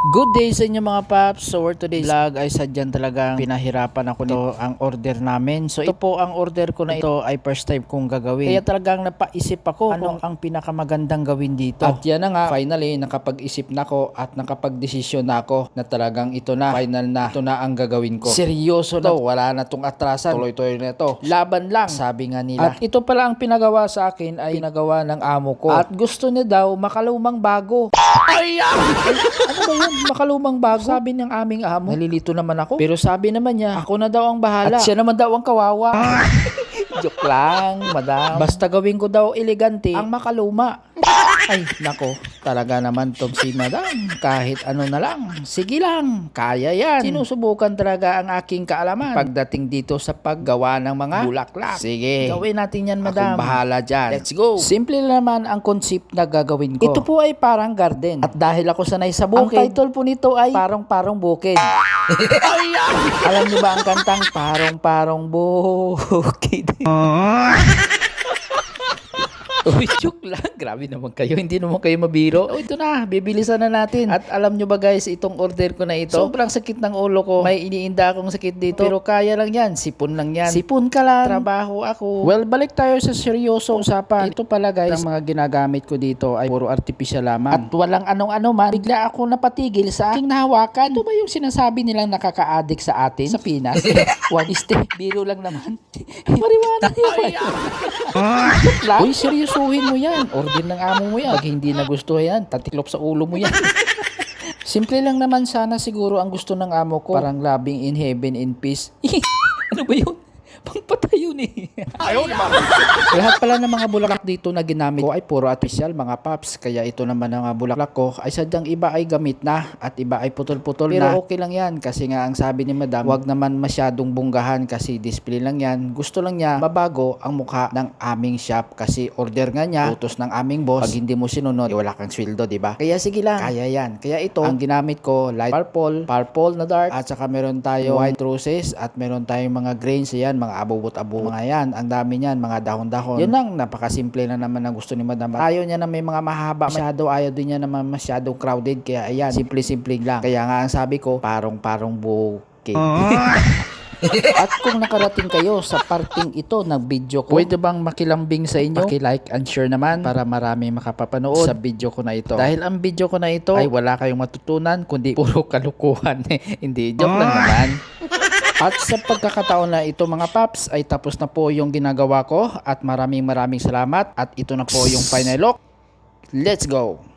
Good day sa inyo mga paps. So for today's vlog ay sadyan talagang pinahirapan ako nito ang order namin. So ito po ang order ko na ito ay first time kong gagawin. Kaya talagang napaisip ako ano ang pinakamagandang gawin dito. At yan na nga, finally nakapag-isip na ako at nakapag-desisyon na ako na talagang ito na, final na, ito na ang gagawin ko. Seryoso na, wala na tong atrasan. Tuloy-tuloy na ito. Laban lang, sabi nga nila. At ito pala ang pinagawa sa akin ay pinagawa ng amo ko. At gusto niya daw makalumang bago. Ano ba yun? Makalumang bago. Sabi ng aming amo. Nalilito naman ako. Pero sabi naman niya, ako na daw ang bahala. At siya naman daw ang kawawa. Joke lang, madam. Basta gawin ko daw elegante ang makaluma. Ay, nako. Talaga naman tong si madam. Kahit ano na lang. Sige lang. Kaya yan. Sinusubukan talaga ang aking kaalaman. Pagdating dito sa paggawa ng mga bulaklak. Sige. Gawin natin yan, madam. Akong bahala dyan. Let's go. Simple naman ang concept na gagawin ko. Ito po ay parang garden. At dahil ako sanay sa bukid, ang title po nito ay Parong-Parong Bukid. Alam niyo ba ang kantang Parong-Parong Bukid? Uy, joke lang. Grabe naman kayo. Hindi naman kayo mabiro. O, ito na. Bibilisan na natin. At alam nyo ba guys, itong order ko na ito, sobrang sakit ng ulo ko. May iniinda akong sakit dito. Pero kaya lang yan. Sipon lang yan. Sipon ka lang. Trabaho ako. Well, balik tayo sa seryoso usapan. Ito pala guys, ang mga ginagamit ko dito ay puro artificial lamang. At walang anong-ano man. Bigla ako napatigil sa aking nahawakan. Ito ba yung sinasabi nilang nakaka-addict sa atin sa Pinas? One step. Biro lang naman. Mariwana yun. lang. Uy, seryosuhin mo yan. Order ng amo mo yan. Pag hindi na gusto yan, tatiklop sa ulo mo yan. Simple lang naman sana siguro ang gusto ng amo ko. Parang loving in heaven in peace. ano ba yun? Pangpatay yun eh. Lahat pala ng mga bulaklak dito na ginamit ko ay puro artificial mga paps. Kaya ito naman ang mga bulaklak ko ay sadyang iba ay gamit na at iba ay putol-putol na. Pero okay lang yan kasi nga ang sabi ni madam, wag naman masyadong bunggahan kasi display lang yan. Gusto lang niya mabago ang mukha ng aming shop kasi order nga niya, utos ng aming boss. Pag hindi mo sinunod, eh, wala kang sweldo, di ba? Kaya sige lang, kaya yan. Kaya ito, ang ginamit ko, light purple, purple na dark, at saka meron tayo white roses, at meron tayong mga grains yan, mga abubot-abo. Mga yan, ang dami niyan, mga dahon-dahon. Yun lang, napakasimple na naman ang gusto ni madam. Ayaw niya na may mga mahaba masyado, ayaw din niya naman masyadong crowded, kaya ayan, simple-simple lang. Kaya nga ang sabi ko, parong-parong bukid. At kung nakarating kayo sa parting ito ng video ko, pwede bang makilambing sa inyo? Paki-like and share naman para marami makapapanood sa video ko na ito. Dahil ang video ko na ito ay wala kayong matutunan kundi puro kalukuhan. Hindi, joke lang naman. At sa pagkakataon na ito mga paps ay tapos na po yung ginagawa ko at maraming maraming salamat at ito na po yung final look. Let's go!